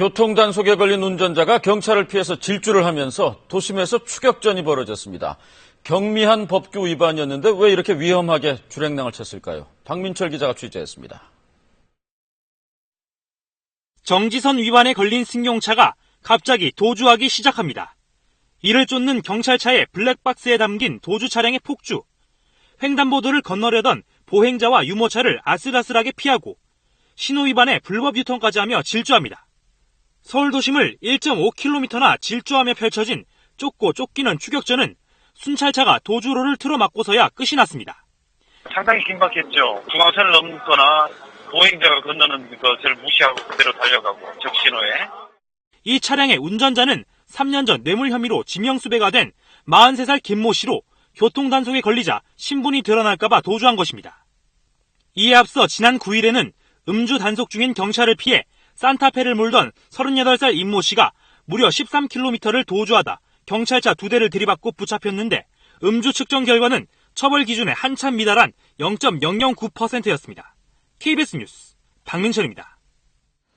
교통단속에 걸린 운전자가 경찰을 피해서 질주를 하면서 도심에서 추격전이 벌어졌습니다. 경미한 법규 위반이었는데 왜 이렇게 위험하게 줄행랑을 쳤을까요? 박민철 기자가 취재했습니다. 정지선 위반에 걸린 승용차가 갑자기 도주하기 시작합니다. 이를 쫓는 경찰차의 블랙박스에 담긴 도주 차량의 폭주, 횡단보도를 건너려던 보행자와 유모차를 아슬아슬하게 피하고 신호 위반에 불법 유통까지 하며 질주합니다. 서울 도심을 1.5km나 질주하며 펼쳐진 쫓고 쫓기는 추격전은 순찰차가 도주로를 틀어막고서야 끝이 났습니다. 상당히 긴박했죠. 중앙선을 넘거나 보행자가 건너는 것을 무시하고 그대로 달려가고 적신호에 이 차량의 운전자는 3년 전 뇌물 혐의로 지명수배가 된 43살 김모 씨로 교통단속에 걸리자 신분이 드러날까봐 도주한 것입니다. 이에 앞서 지난 9일에는 음주 단속 중인 경찰을 피해 산타페를 몰던 38살 임모 씨가 무려 13km를 도주하다 경찰차 두 대를 들이받고 붙잡혔는데 음주 측정 결과는 처벌 기준에 한참 미달한 0.009%였습니다. KBS 뉴스 박민철입니다.